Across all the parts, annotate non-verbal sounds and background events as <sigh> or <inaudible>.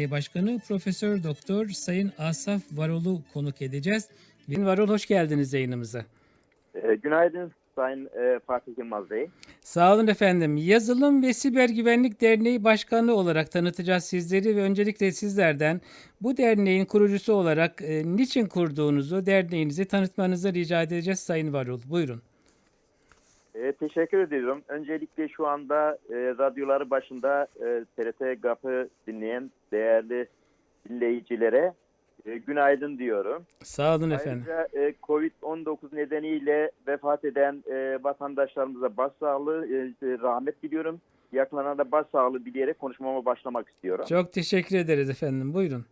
Başkanı Profesör Doktor Sayın Asaf Varol'u konuk edeceğiz. Varol hoş geldiniz yayınımıza. E, günaydın Sayın e, Fatih Yılmaz Bey. Sağ olun efendim. Yazılım ve Siber Güvenlik Derneği Başkanı olarak tanıtacağız sizleri ve öncelikle sizlerden bu derneğin kurucusu olarak e, niçin kurduğunuzu, derneğinizi tanıtmanızı rica edeceğiz Sayın Varol. Buyurun. E, teşekkür ediyorum. Öncelikle şu anda e, radyoları başında e, TRT GAP'ı dinleyen değerli dinleyicilere e, günaydın diyorum. Sağ olun efendim. Ayrıca e, Covid-19 nedeniyle vefat eden e, vatandaşlarımıza başsağlığı, e, rahmet diliyorum. Yakınlarına da başsağlığı dileyerek konuşmama başlamak istiyorum. Çok teşekkür ederiz efendim. Buyurun.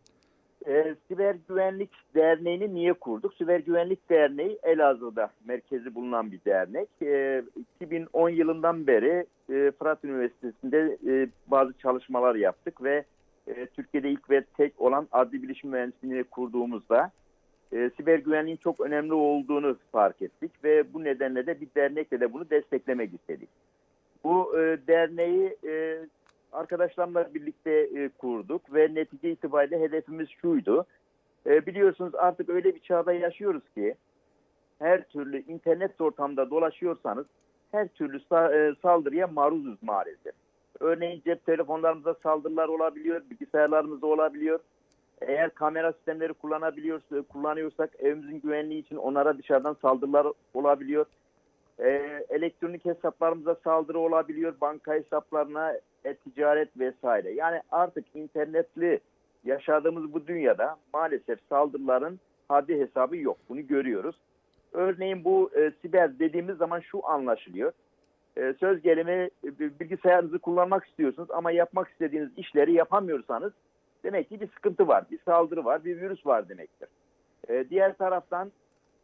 Siber Güvenlik Derneği'ni niye kurduk? Siber Güvenlik Derneği Elazığ'da merkezi bulunan bir dernek. E, 2010 yılından beri e, Fırat Üniversitesi'nde e, bazı çalışmalar yaptık ve e, Türkiye'de ilk ve tek olan adli bilişim mühendisliğini kurduğumuzda e, siber güvenliğin çok önemli olduğunu fark ettik ve bu nedenle de bir dernekle de bunu desteklemek istedik. Bu e, derneği e, arkadaşlarımla birlikte e, kurduk ve netice itibariyle hedefimiz şuydu. E, biliyorsunuz artık öyle bir çağda yaşıyoruz ki her türlü internet ortamda dolaşıyorsanız her türlü sa- e, saldırıya maruzuz maalesef. Örneğin cep telefonlarımıza saldırılar olabiliyor, bilgisayarlarımızda olabiliyor. Eğer kamera sistemleri kullanabiliyorsa, kullanıyorsak evimizin güvenliği için onlara dışarıdan saldırılar olabiliyor. Ee, elektronik hesaplarımıza saldırı olabiliyor, banka hesaplarına, e-ticaret vesaire. Yani artık internetli yaşadığımız bu dünyada maalesef saldırıların haddi hesabı yok. Bunu görüyoruz. Örneğin bu e, siber dediğimiz zaman şu anlaşılıyor. E, söz gelimi e, bilgisayarınızı kullanmak istiyorsunuz ama yapmak istediğiniz işleri yapamıyorsanız demek ki bir sıkıntı var, bir saldırı var, bir virüs var demektir. E, diğer taraftan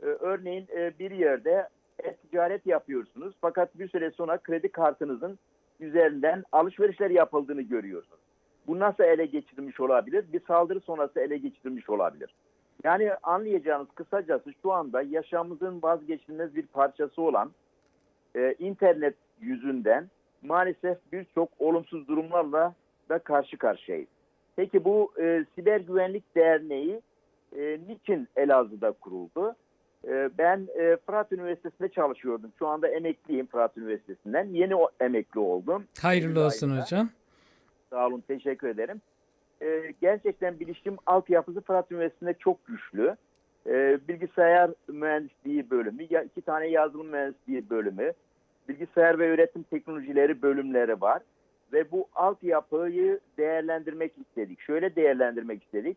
e, örneğin e, bir yerde e-ticaret yapıyorsunuz fakat bir süre sonra kredi kartınızın üzerinden alışverişler yapıldığını görüyorsunuz. Bu nasıl ele geçirilmiş olabilir? Bir saldırı sonrası ele geçirilmiş olabilir. Yani anlayacağınız kısacası şu anda yaşamımızın vazgeçilmez bir parçası olan e, internet yüzünden maalesef birçok olumsuz durumlarla da karşı karşıyayız. Peki bu e, Siber Güvenlik Derneği e, niçin Elazığ'da kuruldu? E, ben e, Fırat Üniversitesi'nde çalışıyordum. Şu anda emekliyim Fırat Üniversitesi'nden. Yeni emekli oldum. Hayırlı Eylül olsun ayında. hocam. Sağ olun, teşekkür ederim. Ee, gerçekten bilişim altyapısı Fırat Üniversitesi'nde çok güçlü. Ee, bilgisayar mühendisliği bölümü, iki tane yazılım mühendisliği bölümü, bilgisayar ve üretim teknolojileri bölümleri var. Ve bu altyapıyı değerlendirmek istedik. Şöyle değerlendirmek istedik.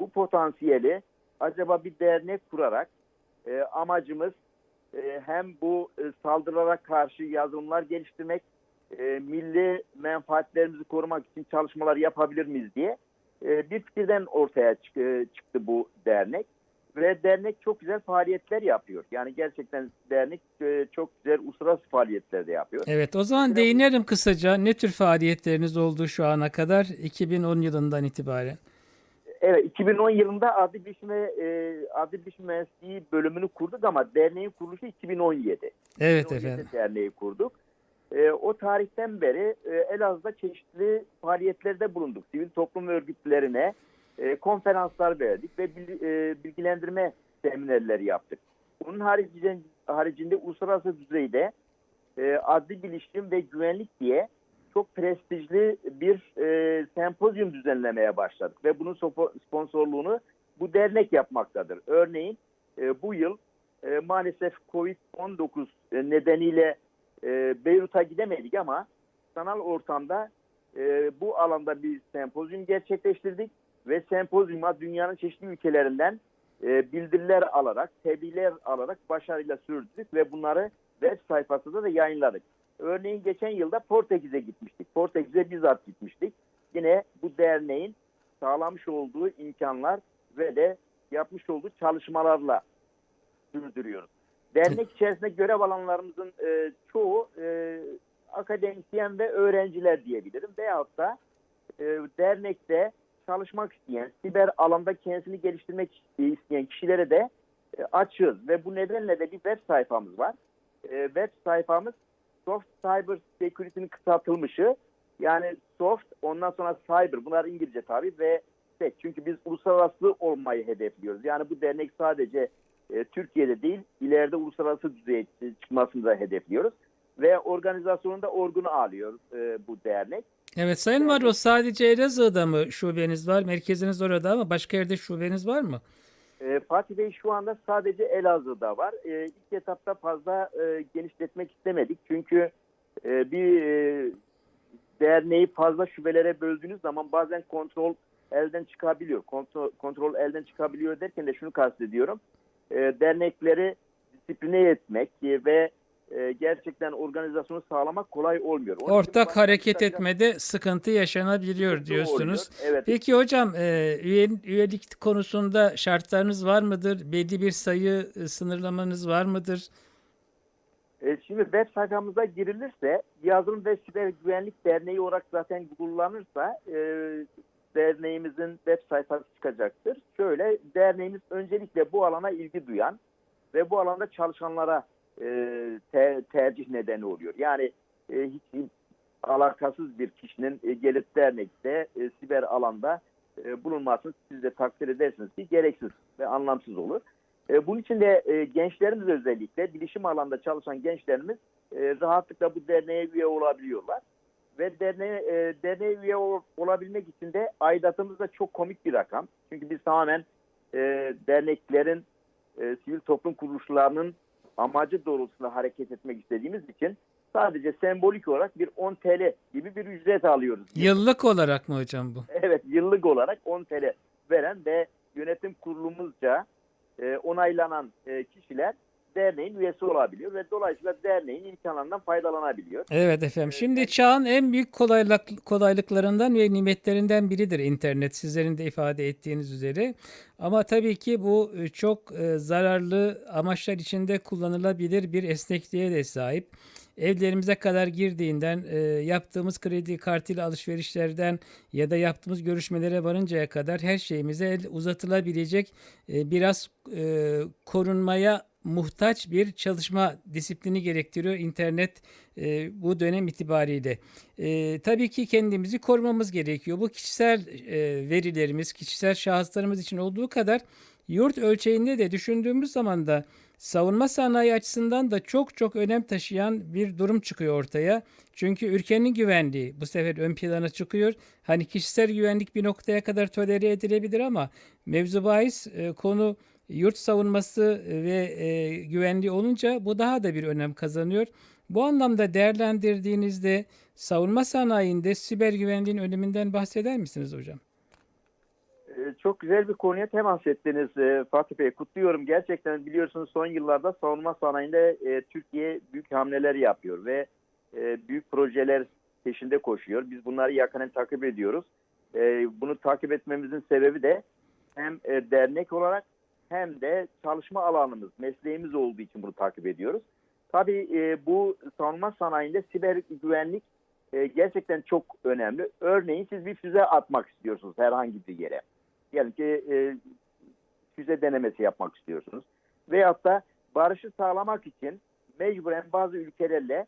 Bu potansiyeli acaba bir dernek kurarak e, amacımız e, hem bu e, saldırılara karşı yazılımlar geliştirmek e, milli menfaatlerimizi korumak için çalışmalar yapabilir miyiz diye e, bir fikirden ortaya çık- e, çıktı bu dernek. Ve dernek çok güzel faaliyetler yapıyor. Yani gerçekten dernek e, çok güzel uluslararası faaliyetler de yapıyor. Evet o zaman değinelim kısaca ne tür faaliyetleriniz oldu şu ana kadar 2010 yılından itibaren. Evet 2010 yılında Adli Bilişim ve e, Adli Bilişim Mühendisliği bölümünü kurduk ama derneğin kuruluşu 2017. Evet 2017 efendim. derneği kurduk. E, o tarihten beri e, Elazığ'da çeşitli faaliyetlerde bulunduk. Sivil toplum örgütlerine e, konferanslar verdik ve bil- e, bilgilendirme seminerleri yaptık. Bunun haricinde, haricinde uluslararası düzeyde e, adli bilişim ve güvenlik diye çok prestijli bir e, sempozyum düzenlemeye başladık ve bunun sponsorluğunu bu dernek yapmaktadır. Örneğin e, bu yıl e, maalesef Covid-19 nedeniyle e, Beyrut'a gidemedik ama sanal ortamda e, bu alanda bir sempozyum gerçekleştirdik ve sempozyuma dünyanın çeşitli ülkelerinden e, bildiriler alarak, tebliğler alarak başarıyla sürdürdük ve bunları web sayfasında da yayınladık. Örneğin geçen yılda Portekiz'e gitmiştik. Portekiz'e bizzat gitmiştik. Yine bu derneğin sağlamış olduğu imkanlar ve de yapmış olduğu çalışmalarla sürdürüyoruz. Dernek içerisinde görev alanlarımızın e, çoğu e, akademisyen ve öğrenciler diyebilirim. Veyahut da e, dernekte çalışmak isteyen, siber alanda kendisini geliştirmek isteyen kişilere de e, açığız. Ve bu nedenle de bir web sayfamız var. E, web sayfamız Soft Cyber Security'nin kısaltılmışı Yani soft, ondan sonra cyber. Bunlar İngilizce tabii ve tek. Çünkü biz uluslararası olmayı hedefliyoruz. Yani bu dernek sadece e, Türkiye'de değil, ileride uluslararası düzeye çıkmasını da hedefliyoruz. Ve organizasyonunda orgunu alıyor e, bu dernek. Evet Sayın Varol sadece Elazığ'da mı şubeniz var? Merkeziniz orada ama başka yerde şubeniz var mı? E, Fatih Bey şu anda sadece Elazığ'da var. E, ilk etapta fazla e, genişletmek istemedik. Çünkü e, bir e, derneği fazla şubelere böldüğünüz zaman bazen kontrol elden çıkabiliyor. Kontrol, kontrol elden çıkabiliyor derken de şunu kastediyorum. E, dernekleri disipline etmek ve e, gerçekten organizasyonu sağlamak kolay olmuyor. Onun Ortak hareket bir- etmede sıkıntı yaşanabiliyor Doğru diyorsunuz. oluyor. Evet. Peki hocam e, üye- üyelik konusunda şartlarınız var mıdır? Belli bir sayı e, sınırlamanız var mıdır? E, Şimdi web sayfamıza girilirse Yazılım ve Siber Güvenlik Derneği olarak zaten kullanırsa e, derneğimizin web sayfası çıkacaktır. Şöyle derneğimiz öncelikle bu alana ilgi duyan ve bu alanda çalışanlara te- tercih nedeni oluyor. Yani e, hiç alakasız bir kişinin e, gelip dernekte e, siber alanda e, bulunmasını siz de takdir edersiniz ki gereksiz ve anlamsız olur. E, bunun için de e, gençlerimiz özellikle bilişim alanda çalışan gençlerimiz e, rahatlıkla bu derneğe üye olabiliyorlar. Ve derneğe, e, derneğe üye ol- olabilmek için de aidatımız da çok komik bir rakam. Çünkü biz tamamen e, derneklerin, e, sivil toplum kuruluşlarının amacı doğrultusunda hareket etmek istediğimiz için sadece sembolik olarak bir 10 TL gibi bir ücret alıyoruz. Yıllık olarak mı hocam bu? <laughs> Evet yıllık olarak 10 TL veren ve yönetim kurulumuzca e, onaylanan e, kişiler derneğin üyesi olabiliyor ve dolayısıyla derneğin imkanlarından faydalanabiliyor. Evet efendim. Şimdi çağın en büyük kolaylık, kolaylıklarından ve nimetlerinden biridir internet. Sizlerin de ifade ettiğiniz üzere. Ama tabii ki bu e, çok e, zararlı amaçlar içinde kullanılabilir bir esnekliğe de sahip. Evlerimize kadar girdiğinden e, yaptığımız kredi kartıyla alışverişlerden ya da yaptığımız görüşmelere varıncaya kadar her şeyimize el uzatılabilecek e, biraz e, korunmaya muhtaç bir çalışma disiplini gerektiriyor internet e, bu dönem itibariyle. E, tabii ki kendimizi korumamız gerekiyor. Bu kişisel e, verilerimiz, kişisel şahıslarımız için olduğu kadar yurt ölçeğinde de düşündüğümüz zaman da savunma sanayi açısından da çok çok önem taşıyan bir durum çıkıyor ortaya. Çünkü ülkenin güvenliği bu sefer ön plana çıkıyor. Hani kişisel güvenlik bir noktaya kadar tolere edilebilir ama mevzu bahis e, konu yurt savunması ve e, güvenliği olunca bu daha da bir önem kazanıyor. Bu anlamda değerlendirdiğinizde savunma sanayinde siber güvenliğin öneminden bahseder misiniz hocam? E, çok güzel bir konuya temas ettiniz e, Fatih Bey. Kutluyorum. Gerçekten biliyorsunuz son yıllarda savunma sanayinde e, Türkiye büyük hamleler yapıyor ve e, büyük projeler peşinde koşuyor. Biz bunları yakından takip ediyoruz. E, bunu takip etmemizin sebebi de hem e, dernek olarak hem de çalışma alanımız, mesleğimiz olduğu için bunu takip ediyoruz. Tabii e, bu savunma sanayinde siber güvenlik e, gerçekten çok önemli. Örneğin siz bir füze atmak istiyorsunuz herhangi bir yere. Diyelim ki e, füze denemesi yapmak istiyorsunuz. Veyahut da barışı sağlamak için mecburen bazı ülkelerle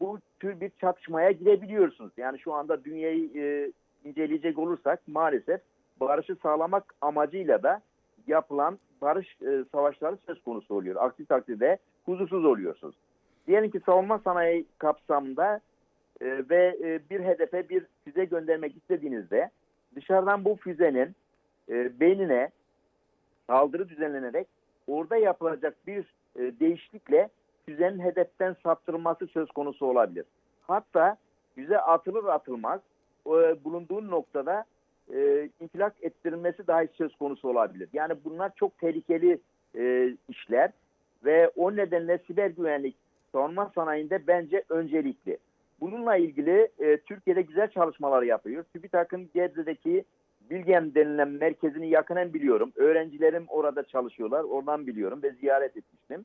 bu tür bir çatışmaya girebiliyorsunuz. Yani şu anda dünyayı e, inceleyecek olursak maalesef barışı sağlamak amacıyla da yapılan barış e, savaşları söz konusu oluyor. Aksi takdirde huzursuz oluyorsunuz. Diyelim ki savunma sanayi kapsamında e, ve e, bir hedefe bir füze göndermek istediğinizde dışarıdan bu füzenin e, beynine saldırı düzenlenerek orada yapılacak bir e, değişiklikle füzenin hedeften saptırılması söz konusu olabilir. Hatta füze atılır atılmaz e, bulunduğun noktada e, infilak ettirilmesi dahi söz konusu olabilir. Yani bunlar çok tehlikeli e, işler ve o nedenle siber güvenlik savunma sanayinde bence öncelikli. Bununla ilgili e, Türkiye'de güzel çalışmalar yapıyor. TÜBİTAK'ın Gebze'deki Bilgem denilen merkezini yakından biliyorum. Öğrencilerim orada çalışıyorlar. Oradan biliyorum ve ziyaret etmiştim.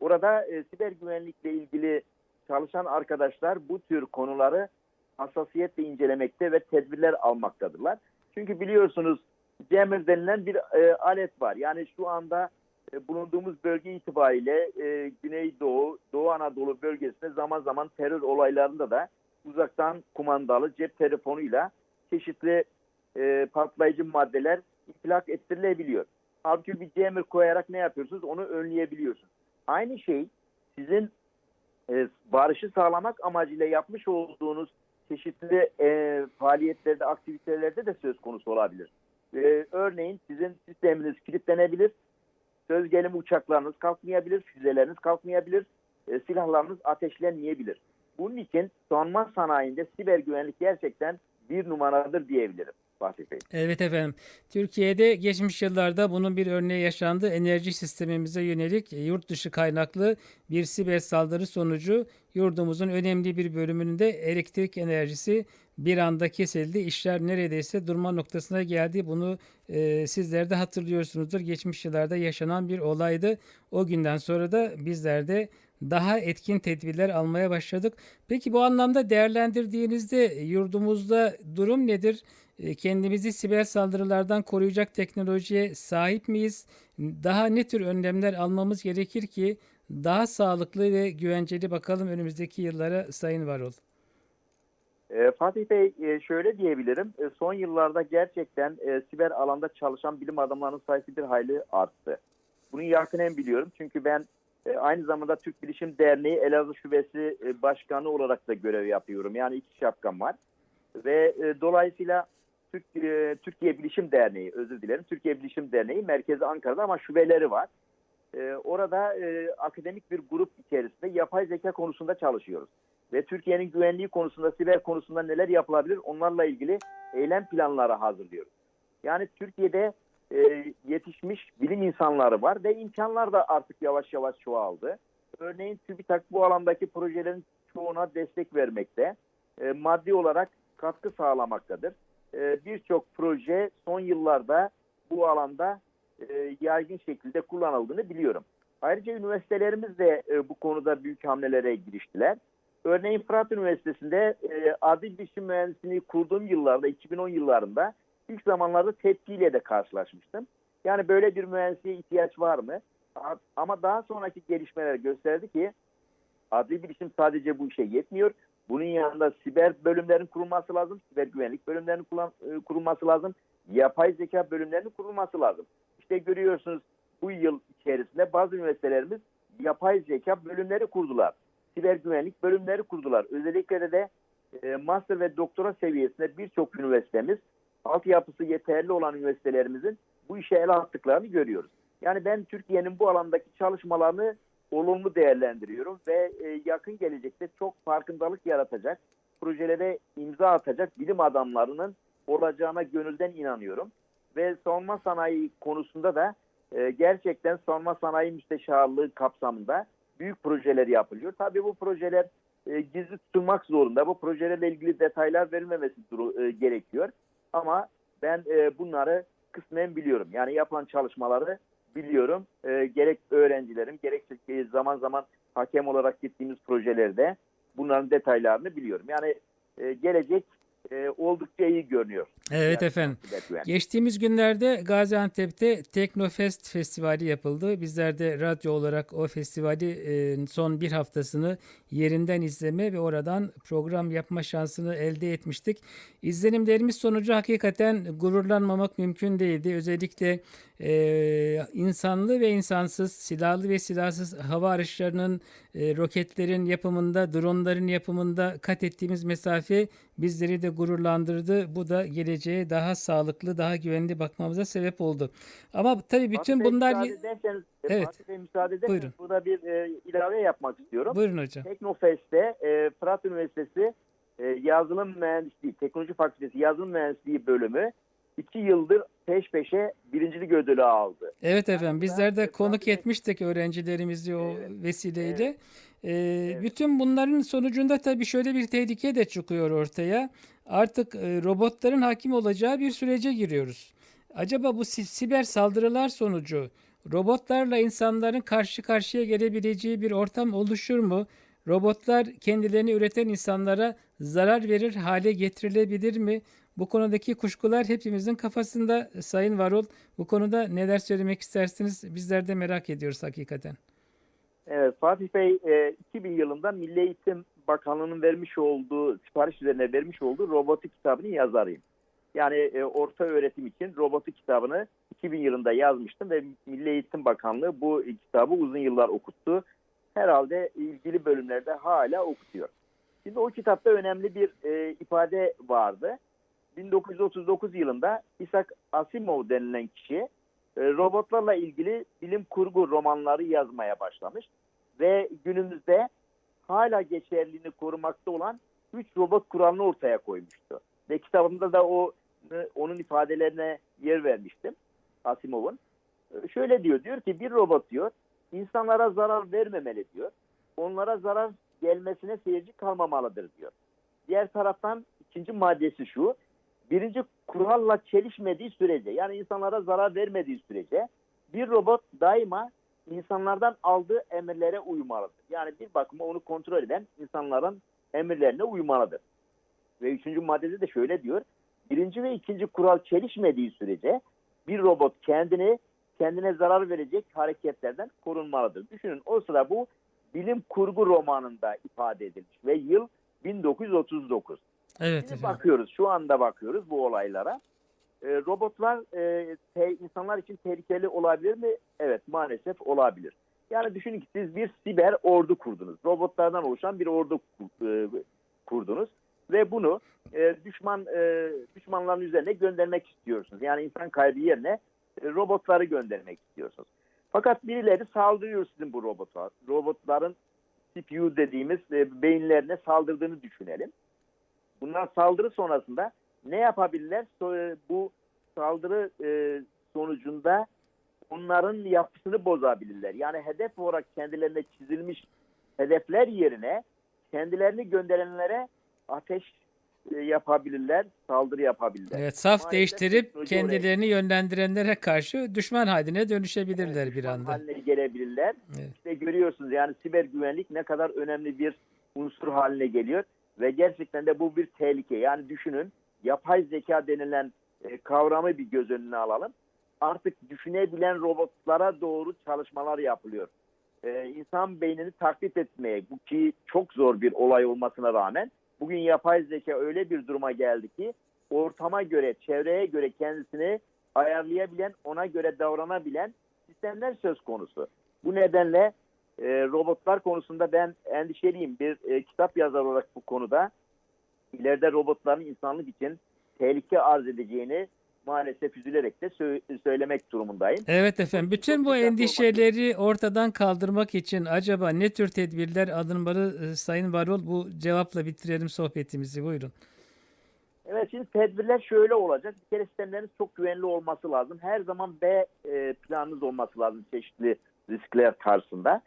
Orada e, siber güvenlikle ilgili çalışan arkadaşlar bu tür konuları hassasiyetle incelemekte ve tedbirler almaktadırlar. Çünkü biliyorsunuz Cemil denilen bir e, alet var. Yani şu anda e, bulunduğumuz bölge itibariyle e, Güneydoğu, Doğu Anadolu bölgesinde zaman zaman terör olaylarında da uzaktan kumandalı cep telefonuyla çeşitli e, patlayıcı maddeler infilak ettirilebiliyor. Halbuki bir jammer koyarak ne yapıyorsunuz? Onu önleyebiliyorsunuz. Aynı şey sizin e, barışı sağlamak amacıyla yapmış olduğunuz çeşitli e, faaliyetlerde, aktivitelerde de söz konusu olabilir. E, örneğin sizin sisteminiz kilitlenebilir, söz gelimi uçaklarınız kalkmayabilir, füzeleriniz kalkmayabilir, e, silahlarınız ateşlenmeyebilir. Bunun için savunma sanayinde siber güvenlik gerçekten bir numaradır diyebilirim Fatih Bey. Evet efendim. Türkiye'de geçmiş yıllarda bunun bir örneği yaşandı. Enerji sistemimize yönelik yurt dışı kaynaklı bir siber saldırı sonucu yurdumuzun önemli bir bölümünde elektrik enerjisi bir anda kesildi. İşler neredeyse durma noktasına geldi. Bunu e, sizler de hatırlıyorsunuzdur. Geçmiş yıllarda yaşanan bir olaydı. O günden sonra da bizler de daha etkin tedbirler almaya başladık. Peki bu anlamda değerlendirdiğinizde yurdumuzda durum nedir? E, Kendimizi siber saldırılardan koruyacak teknolojiye sahip miyiz? Daha ne tür önlemler almamız gerekir ki daha sağlıklı ve güvenceli bakalım önümüzdeki yıllara Sayın Varol. E, Fatih Bey e, şöyle diyebilirim. E, son yıllarda gerçekten e, siber alanda çalışan bilim adamlarının sayısı bir hayli arttı. Bunu yakinen biliyorum. Çünkü ben aynı zamanda Türk Bilişim Derneği Elazığ Şubesi Başkanı olarak da görev yapıyorum. Yani iki şapkam var. Ve dolayısıyla Türk, e, Türkiye Bilişim Derneği, özür dilerim. Türkiye Bilişim Derneği merkezi Ankara'da ama şubeleri var. E, orada e, akademik bir grup içerisinde yapay zeka konusunda çalışıyoruz ve Türkiye'nin güvenliği konusunda, siber konusunda neler yapılabilir onlarla ilgili eylem planları hazırlıyoruz. Yani Türkiye'de e, yetişmiş bilim insanları var ve imkanlar da artık yavaş yavaş çoğaldı. Örneğin TÜBİTAK bu alandaki projelerin çoğuna destek vermekte, e, maddi olarak katkı sağlamaktadır. E, Birçok proje son yıllarda bu alanda e, yaygın şekilde kullanıldığını biliyorum. Ayrıca üniversitelerimiz de e, bu konuda büyük hamlelere giriştiler. Örneğin Fırat Üniversitesi'nde e, adil bilişim mühendisliğini kurduğum yıllarda, 2010 yıllarında ilk zamanlarda tepkiyle de karşılaşmıştım. Yani böyle bir mühendisliğe ihtiyaç var mı? Ama daha sonraki gelişmeler gösterdi ki adli bilişim sadece bu işe yetmiyor. Bunun yanında siber bölümlerin kurulması lazım, siber güvenlik bölümlerinin e, kurulması lazım, yapay zeka bölümlerinin kurulması lazım. İşte görüyorsunuz bu yıl içerisinde bazı üniversitelerimiz yapay zeka bölümleri kurdular siber güvenlik bölümleri kurdular. Özellikle de, de e, master ve doktora seviyesinde birçok üniversitemiz, altyapısı yeterli olan üniversitelerimizin bu işe el attıklarını görüyoruz. Yani ben Türkiye'nin bu alandaki çalışmalarını olumlu değerlendiriyorum ve e, yakın gelecekte çok farkındalık yaratacak, projelere imza atacak bilim adamlarının olacağına gönülden inanıyorum. Ve savunma sanayi konusunda da e, gerçekten savunma sanayi müsteşarlığı kapsamında büyük projeler yapılıyor. Tabii bu projeler e, gizli tutulmak zorunda. Bu projelerle ilgili detaylar verilmemesi gerekiyor. Ama ben bunları kısmen biliyorum. Yani yapılan çalışmaları biliyorum. E, gerek öğrencilerim, gerekse zaman zaman hakem olarak gittiğimiz projelerde bunların detaylarını biliyorum. Yani e, gelecek e, oldukça iyi görünüyor. Evet Yani efendim. Geçtiğimiz günlerde Gaziantep'te Teknofest Festivali yapıldı. Bizler de radyo olarak o festivali e, son bir haftasını yerinden izleme ve oradan program yapma şansını elde etmiştik. İzlenimlerimiz sonucu hakikaten gururlanmamak mümkün değildi. Özellikle e, insanlı ve insansız, silahlı ve silahsız hava araçlarının, e, roketlerin yapımında, dronların yapımında kat ettiğimiz mesafe bizleri de gururlandırdı. Bu da geleceğe daha sağlıklı, daha güvenli bakmamıza sebep oldu. Ama tabii bütün Fatih Bey, bunlar... müsaade ederseniz, e, Evet. Fatih Bey, müsaade ederseniz Buyurun. burada bir e, ilave yapmak istiyorum. Buyurun hocam. Teknofest'te e, Fırat Üniversitesi e, Yazılım Mühendisliği, Teknoloji Fakültesi Yazılım Mühendisliği bölümü iki yıldır peş peşe birincilik ödülü aldı. Evet efendim bizler de konuk etmiştik öğrencilerimizi o Evet, vesileyle. Ee, evet. Bütün bunların sonucunda tabii şöyle bir tehlike de çıkıyor ortaya. Artık e, robotların hakim olacağı bir sürece giriyoruz. Acaba bu si- siber saldırılar sonucu robotlarla insanların karşı karşıya gelebileceği bir ortam oluşur mu? Robotlar kendilerini üreten insanlara zarar verir hale getirilebilir mi? Bu konudaki kuşkular hepimizin kafasında Sayın Varol. Bu konuda neler söylemek istersiniz? Bizler de merak ediyoruz hakikaten. Evet Fatih Bey e, 2000 yılında Milli Eğitim Bakanlığı'nın vermiş olduğu, sipariş üzerine vermiş olduğu robotik kitabının yazarıyım. Yani e, orta öğretim için robotik kitabını 2000 yılında yazmıştım ve Milli Eğitim Bakanlığı bu kitabı uzun yıllar okuttu. Herhalde ilgili bölümlerde hala okutuyor. Şimdi o kitapta önemli bir e, ifade vardı. 1939 yılında Isaac Asimov denilen kişi e, robotlarla ilgili bilim kurgu romanları yazmaya başlamış ve günümüzde hala geçerliliğini korumakta olan 3 robot kuralını ortaya koymuştu. Ve kitabımda da o onun ifadelerine yer vermiştim Asimov'un. E, Şöyle diyor, diyor ki bir robot diyor insanlara zarar vermemeli diyor. Onlara zarar gelmesine seyirci kalmamalıdır diyor. Diğer taraftan ikinci maddesi şu. Birinci kuralla çelişmediği sürece yani insanlara zarar vermediği sürece bir robot daima insanlardan aldığı emirlere uymalıdır. Yani bir bakıma onu kontrol eden insanların emirlerine uymalıdır. Ve üçüncü maddede de şöyle diyor. Birinci ve ikinci kural çelişmediği sürece bir robot kendini kendine zarar verecek hareketlerden korunmalıdır. Düşünün o sıra bu bilim kurgu romanında ifade edilmiş ve yıl 1939. Evet Şimdi bakıyoruz, şu anda bakıyoruz bu olaylara. E, robotlar e, te- insanlar için tehlikeli olabilir mi? Evet, maalesef olabilir. Yani düşünün ki siz bir siber ordu kurdunuz. Robotlardan oluşan bir ordu e, kurdunuz ve bunu e, düşman e, düşmanların üzerine göndermek istiyorsunuz. Yani insan kaybı yerine e, robotları göndermek istiyorsunuz. Fakat birileri saldırıyor sizin bu robotlar. Robotların CPU dediğimiz e, beyinlerine saldırdığını düşünelim. Bunlar saldırı sonrasında ne yapabilirler? So- Bu saldırı e, sonucunda onların yapısını bozabilirler. Yani hedef olarak kendilerine çizilmiş hedefler yerine kendilerini gönderenlere ateş e, yapabilirler, saldırı yapabilirler. Evet, saf Maalesef değiştirip teknoloji oraya kendilerini yönlendirenlere karşı düşman haline dönüşebilirler Evet, bir anda. haline gelebilirler. Evet. İşte görüyorsunuz yani siber güvenlik ne kadar önemli bir unsur haline geliyor ve gerçekten de bu bir tehlike. Yani düşünün yapay zeka denilen e, kavramı bir göz önüne alalım. Artık düşünebilen robotlara doğru çalışmalar yapılıyor. E, insan beynini taklit etmeye, bu ki çok zor bir olay olmasına rağmen bugün yapay zeka öyle bir duruma geldi ki ortama göre, çevreye göre kendisini ayarlayabilen, ona göre davranabilen sistemler söz konusu. Bu nedenle e, robotlar konusunda ben endişeliyim. Bir e, kitap yazar olarak bu konuda ileride robotların insanlık için tehlike arz edeceğini maalesef üzülerek de sö- söylemek durumundayım. Evet efendim. Bütün bu endişeleri ortadan kaldırmak için acaba ne tür tedbirler alınmalı e, Sayın Varol? Bu cevapla bitirelim sohbetimizi. Buyurun. Evet şimdi tedbirler şöyle olacak. Bir kere sistemleriniz çok güvenli olması lazım. Her zaman B e, planınız olması lazım çeşitli riskler karşısında.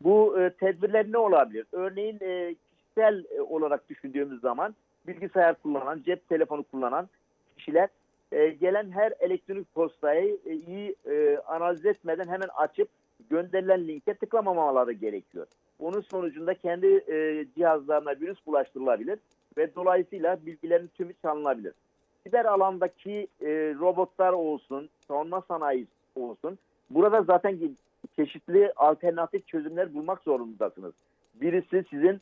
Bu e, tedbirler ne olabilir? Örneğin e, kişisel e, olarak düşündüğümüz zaman bilgisayar kullanan, cep telefonu kullanan kişiler e, gelen her elektronik postayı e, iyi e, analiz etmeden hemen açıp gönderilen linke tıklamamaları gerekiyor. Bunun sonucunda kendi e, cihazlarına virüs bulaştırılabilir ve dolayısıyla bilgilerin tümü çalınabilir. Siber alandaki e, robotlar olsun, savunma sanayi olsun, burada zaten çeşitli alternatif çözümler bulmak zorundasınız. Birisi sizin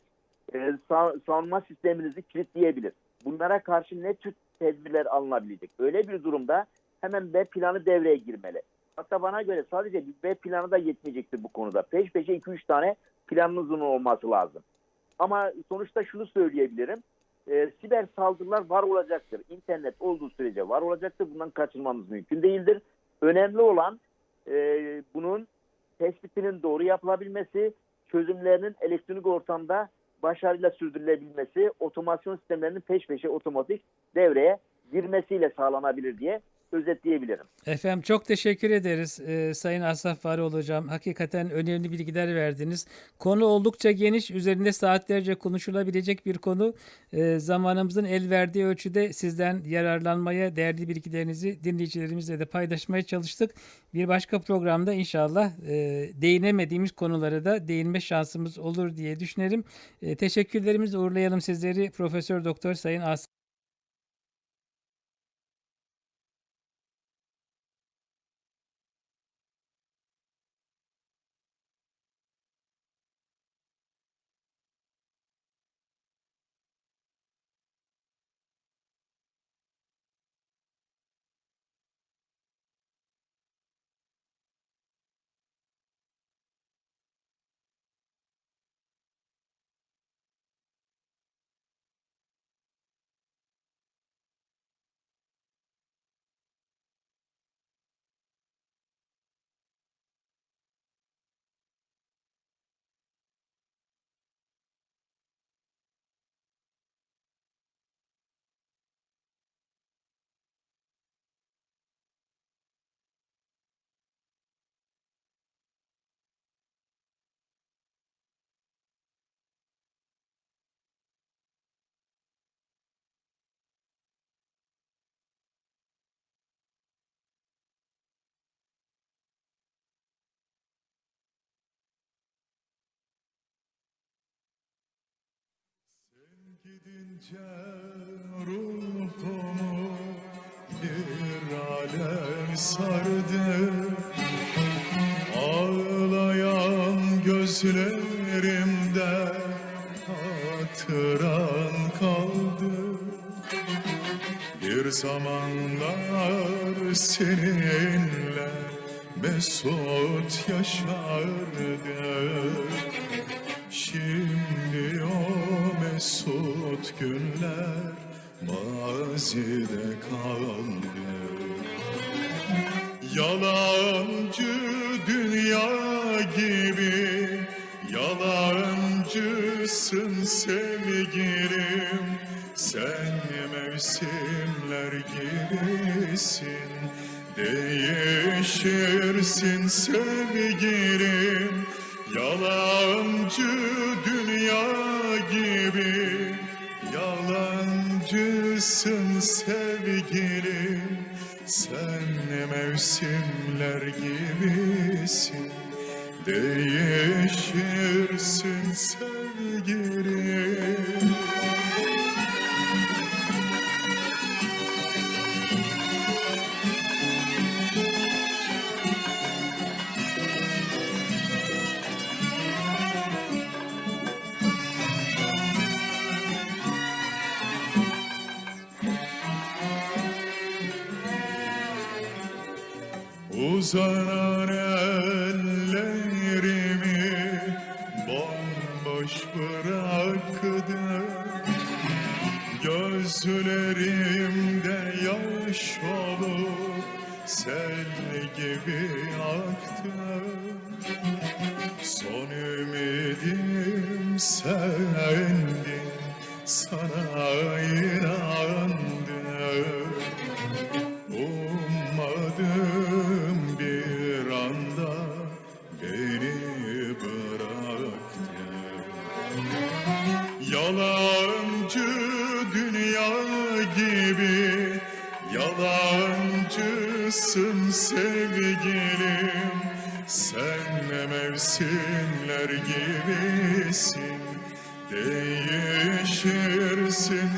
e, sa- savunma sisteminizi kilitleyebilir. Bunlara karşı ne tür tedbirler alınabilecek? Öyle bir durumda hemen B planı devreye girmeli. Hatta bana göre sadece bir B planı da yetmeyecektir bu konuda. Peş peşe 2-3 tane planınızın olması lazım. Ama sonuçta şunu söyleyebilirim. E, siber saldırılar var olacaktır. İnternet olduğu sürece var olacaktır. Bundan kaçınmamız mümkün değildir. Önemli olan e, bunun tespitinin doğru yapılabilmesi, çözümlerinin elektronik ortamda başarıyla sürdürülebilmesi, otomasyon sistemlerinin peş peşe otomatik devreye girmesiyle sağlanabilir diye özetleyebilirim. Efendim çok teşekkür ederiz e, Sayın Asaf Varol Hocam. Hakikaten önemli bilgiler verdiniz. Konu oldukça geniş, üzerinde saatlerce konuşulabilecek bir konu. E, zamanımızın el verdiği ölçüde sizden yararlanmaya, değerli bilgilerinizi dinleyicilerimizle de paylaşmaya çalıştık. Bir başka programda inşallah e, değinemediğimiz konulara da değinme şansımız olur diye düşünelim. E, teşekkürlerimizi uğurlayalım sizleri Profesör Doktor Sayın Asaf Gidince ruhumu bir alem sardı. Ağlayan gözlerimde hatıran kaldı. Bir zamanlar seninle mesut yaşardık mazide kaldı. Yalancı dünya gibi Yalancısın sevgilim. Sen mevsimler gibisin Değişirsin sevgilim. Yalancı dünya Yalancısın sevgilim Sen mevsimler gibisin. Değişirsin sevgilim Ellerimi Yalancısın sevgilim Sen mevsimler gibisin. Değişirsin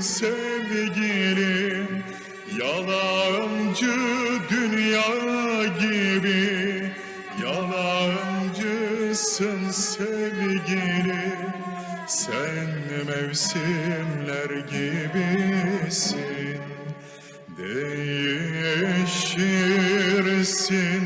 sevgilim Yalancı dünya gibi. Yalancısın sevgilim Sen mevsimler gibisin Değişirsin